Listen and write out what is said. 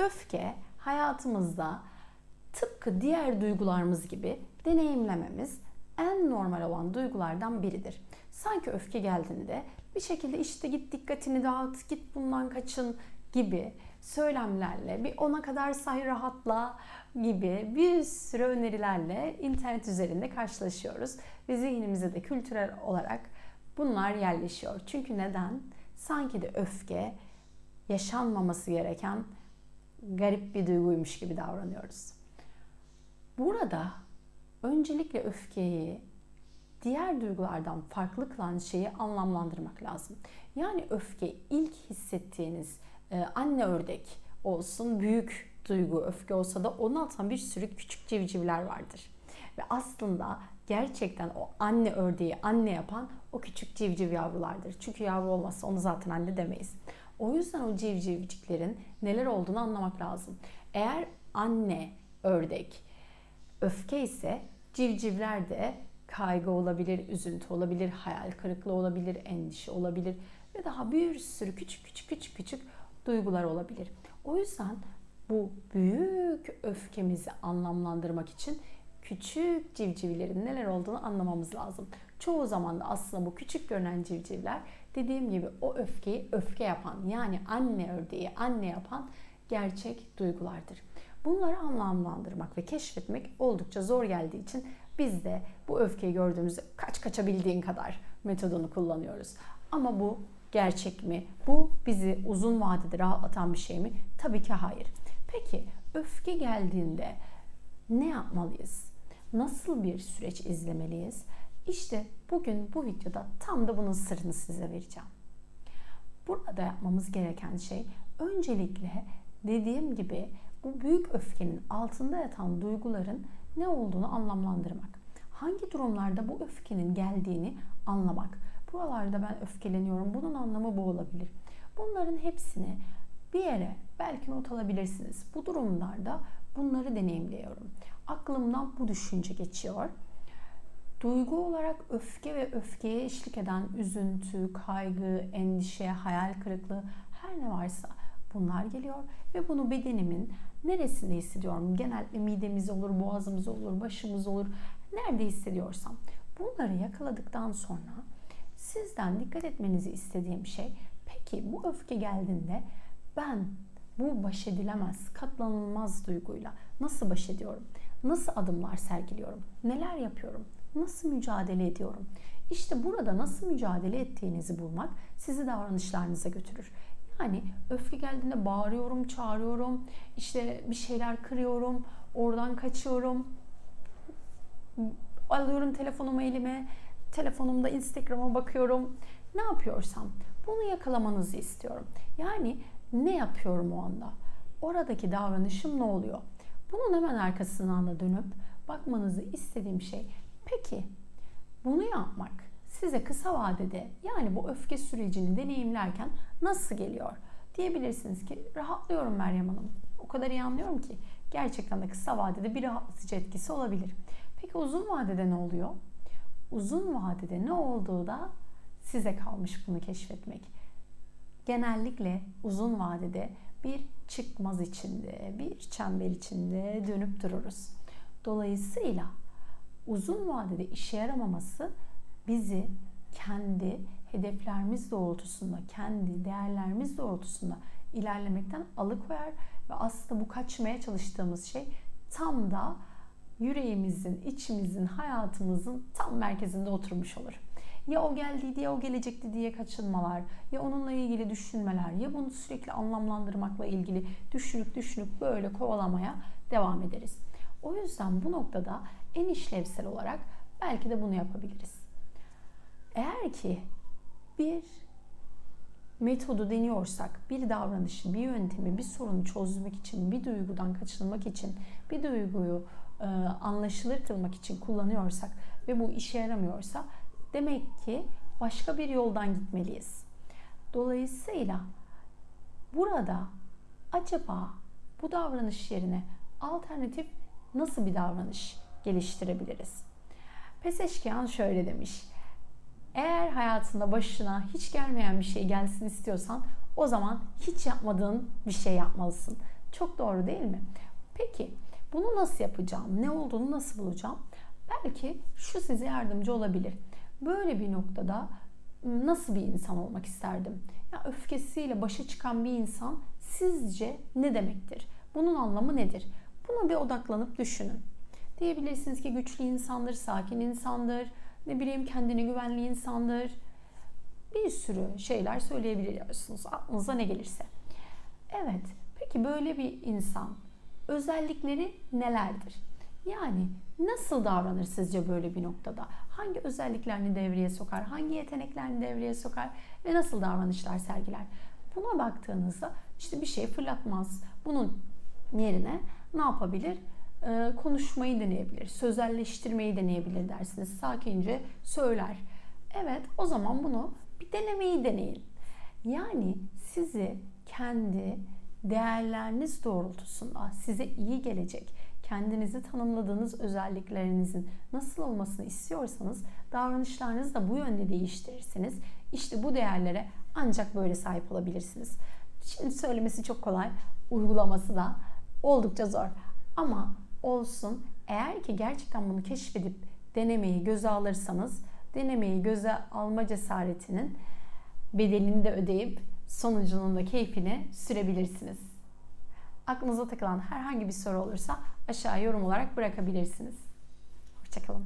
Öfke hayatımızda tıpkı diğer duygularımız gibi deneyimlememiz en normal olan duygulardan biridir. Sanki öfke geldiğinde bir şekilde işte git dikkatini dağıt, git bundan kaçın gibi söylemlerle bir ona kadar say rahatla gibi bir sürü önerilerle internet üzerinde karşılaşıyoruz. Ve zihnimize de kültürel olarak bunlar yerleşiyor. Çünkü neden? Sanki de öfke yaşanmaması gereken garip bir duyguymuş gibi davranıyoruz. Burada öncelikle öfkeyi diğer duygulardan farklı kılan şeyi anlamlandırmak lazım. Yani öfke ilk hissettiğiniz e, anne ördek olsun büyük duygu öfke olsa da onu atan bir sürü küçük civcivler vardır. Ve aslında gerçekten o anne ördeği anne yapan o küçük civciv yavrulardır. Çünkü yavru olmazsa onu zaten anne demeyiz. O yüzden o civcivciklerin neler olduğunu anlamak lazım. Eğer anne ördek öfke ise civcivler de kaygı olabilir, üzüntü olabilir, hayal kırıklığı olabilir, endişe olabilir ve daha bir sürü küçük küçük küçük küçük duygular olabilir. O yüzden bu büyük öfkemizi anlamlandırmak için küçük civcivlerin neler olduğunu anlamamız lazım. Çoğu zaman da aslında bu küçük görünen civcivler dediğim gibi o öfkeyi öfke yapan yani anne ördeği anne yapan gerçek duygulardır. Bunları anlamlandırmak ve keşfetmek oldukça zor geldiği için biz de bu öfkeyi gördüğümüzde kaç kaçabildiğin kadar metodunu kullanıyoruz. Ama bu gerçek mi? Bu bizi uzun vadede rahatlatan bir şey mi? Tabii ki hayır. Peki öfke geldiğinde ne yapmalıyız? Nasıl bir süreç izlemeliyiz? İşte bugün bu videoda tam da bunun sırrını size vereceğim. Burada yapmamız gereken şey öncelikle dediğim gibi bu büyük öfkenin altında yatan duyguların ne olduğunu anlamlandırmak. Hangi durumlarda bu öfkenin geldiğini anlamak. Buralarda ben öfkeleniyorum. Bunun anlamı bu olabilir. Bunların hepsini bir yere belki not alabilirsiniz. Bu durumlarda bunları deneyimliyorum. Aklımdan bu düşünce geçiyor. Duygu olarak öfke ve öfkeye eşlik eden üzüntü, kaygı, endişe, hayal kırıklığı her ne varsa bunlar geliyor ve bunu bedenimin neresinde hissediyorum? Genellikle midemiz olur, boğazımız olur, başımız olur. Nerede hissediyorsam bunları yakaladıktan sonra sizden dikkat etmenizi istediğim şey peki bu öfke geldiğinde ben bu baş edilemez, katlanılmaz duyguyla nasıl baş ediyorum? Nasıl adımlar sergiliyorum? Neler yapıyorum? Nasıl mücadele ediyorum? İşte burada nasıl mücadele ettiğinizi bulmak sizi davranışlarınıza götürür. Yani öfke geldiğinde bağırıyorum, çağırıyorum, işte bir şeyler kırıyorum, oradan kaçıyorum, alıyorum telefonumu elime, telefonumda Instagram'a bakıyorum. Ne yapıyorsam bunu yakalamanızı istiyorum. Yani ne yapıyorum o anda? Oradaki davranışım ne oluyor? Bunun hemen arkasından da dönüp bakmanızı istediğim şey peki bunu yapmak size kısa vadede yani bu öfke sürecini deneyimlerken nasıl geliyor? Diyebilirsiniz ki rahatlıyorum Meryem Hanım. O kadar iyi anlıyorum ki gerçekten de kısa vadede bir rahatlatıcı etkisi olabilir. Peki uzun vadede ne oluyor? Uzun vadede ne olduğu da size kalmış bunu keşfetmek. Genellikle uzun vadede bir çıkmaz içinde, bir çember içinde dönüp dururuz. Dolayısıyla uzun vadede işe yaramaması bizi kendi hedeflerimiz doğrultusunda, kendi değerlerimiz doğrultusunda ilerlemekten alıkoyar ve aslında bu kaçmaya çalıştığımız şey tam da yüreğimizin, içimizin, hayatımızın tam merkezinde oturmuş olur. Ya o geldi diye o gelecekti diye kaçınmalar, ya onunla ilgili düşünmeler, ya bunu sürekli anlamlandırmakla ilgili düşünüp düşünüp böyle kovalamaya devam ederiz. O yüzden bu noktada en işlevsel olarak belki de bunu yapabiliriz. Eğer ki bir metodu deniyorsak, bir davranışı, bir yöntemi, bir sorunu çözmek için, bir duygudan kaçınmak için, bir duyguyu e, anlaşılır kılmak için kullanıyorsak ve bu işe yaramıyorsa demek ki başka bir yoldan gitmeliyiz. Dolayısıyla burada acaba bu davranış yerine alternatif nasıl bir davranış geliştirebiliriz? Peseşkiyan şöyle demiş. Eğer hayatında başına hiç gelmeyen bir şey gelsin istiyorsan o zaman hiç yapmadığın bir şey yapmalısın. Çok doğru değil mi? Peki bunu nasıl yapacağım? Ne olduğunu nasıl bulacağım? Belki şu size yardımcı olabilir. Böyle bir noktada nasıl bir insan olmak isterdim? Ya öfkesiyle başa çıkan bir insan sizce ne demektir? Bunun anlamı nedir? Buna bir odaklanıp düşünün. Diyebilirsiniz ki güçlü insandır, sakin insandır, ne bileyim kendine güvenli insandır. Bir sürü şeyler söyleyebiliyorsunuz aklınıza ne gelirse. Evet, peki böyle bir insan özellikleri nelerdir? Yani nasıl davranır sizce böyle bir noktada? Hangi özelliklerini devreye sokar? Hangi yeteneklerini devreye sokar? Ve nasıl davranışlar sergiler? Buna baktığınızda işte bir şey fırlatmaz. Bunun yerine ne yapabilir? Ee, konuşmayı deneyebilir, sözelleştirmeyi deneyebilir dersiniz. Sakince söyler. Evet, o zaman bunu bir denemeyi deneyin. Yani sizi kendi değerleriniz doğrultusunda size iyi gelecek, kendinizi tanımladığınız özelliklerinizin nasıl olmasını istiyorsanız davranışlarınızı da bu yönde değiştirirsiniz. İşte bu değerlere ancak böyle sahip olabilirsiniz. Şimdi söylemesi çok kolay, uygulaması da oldukça zor. Ama olsun eğer ki gerçekten bunu keşfedip denemeyi göze alırsanız denemeyi göze alma cesaretinin bedelini de ödeyip sonucunun da keyfini sürebilirsiniz. Aklınıza takılan herhangi bir soru olursa aşağı yorum olarak bırakabilirsiniz. Hoşçakalın.